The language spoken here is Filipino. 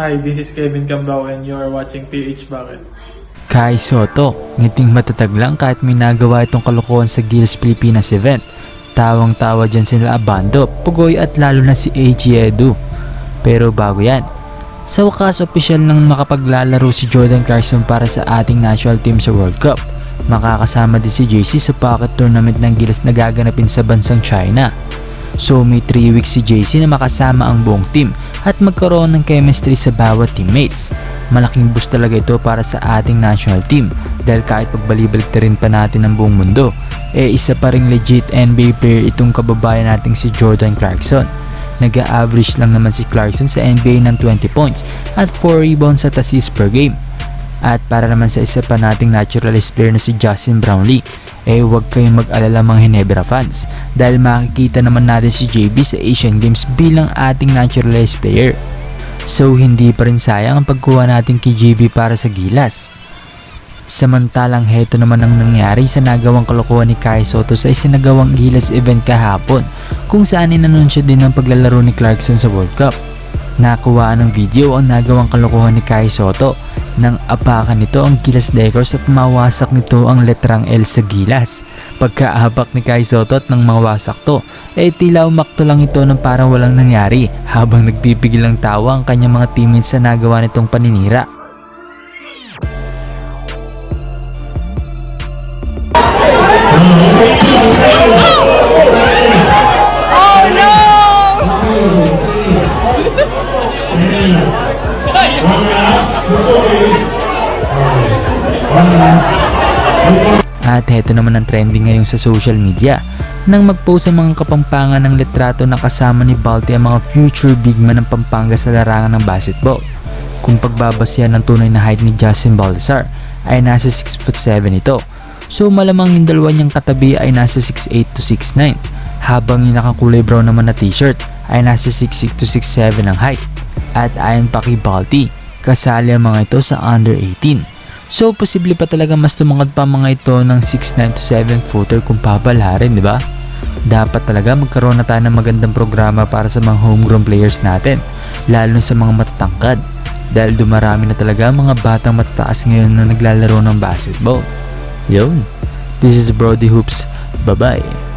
Hi, this is Kevin Cambao and you are watching PH Bakit. Kai Soto, ngiting matatag lang kahit may nagawa itong kalokohan sa Gilas Pilipinas event. Tawang-tawa dyan sila Abando, Pugoy at lalo na si AG Edu. Pero bago yan, sa wakas opisyal nang makapaglalaro si Jordan Clarkson para sa ating national team sa World Cup. Makakasama din si JC sa pocket tournament ng Gilas na gaganapin sa bansang China. So may 3 weeks si JC na makasama ang buong team at magkaroon ng chemistry sa bawat teammates. Malaking boost talaga ito para sa ating national team dahil kahit pagbalibalik rin pa natin ang buong mundo, eh isa pa ring legit NBA player itong kababayan nating si Jordan Clarkson. Nag-average lang naman si Clarkson sa NBA ng 20 points at 4 rebounds at assists per game. At para naman sa isa pa nating naturalist player na si Justin Brownlee, eh huwag kayong mag-alala mga Hinebra fans dahil makikita naman natin si JB sa Asian Games bilang ating naturalized player. So hindi pa rin sayang ang pagkuha natin kay JB para sa Gilas. Samantalang heto naman ang nangyari sa nagawang kalokohan ni Kai Soto sa isinagawang Gilas event kahapon kung saan inanunsyo din ang paglalaro ni Clarkson sa World Cup. Nakuha ng video ang nagawang kalokohan ni Kai Soto nang apakan nito ang Gilas Lakers at mawasak nito ang letrang L sa Gilas. Pagkaapak ni Kai Soto at nang mawasak to, eh tila umakto lang ito ng parang walang nangyari habang nagpipigil ng tawa ang kanyang mga teammates sa nagawa nitong paninira. At heto naman ang trending ngayon sa social media nang mag-post ang mga kapampangan ng litrato na kasama ni Balti ang mga future big man ng Pampanga sa larangan ng basketball. Kung pagbabasyan ng tunay na height ni Justin Baltasar ay nasa 6'7 ito. So malamang yung dalawa niyang katabi ay nasa 6'8 to 6'9 habang yung nakakulay brown naman na t-shirt ay nasa 6'6 to 6'7 ang height. At ayon pa kay Balti, kasali ang mga ito sa under 18. So, posible pa talaga mas tumangad pa mga ito ng 6'9 to 7 footer kung papalarin, di ba? Dapat talaga magkaroon na tayo ng magandang programa para sa mga homegrown players natin, lalo na sa mga matatangkad. Dahil dumarami na talaga mga batang matataas ngayon na naglalaro ng basketball. Yun. This is Brody Hoops. Bye-bye.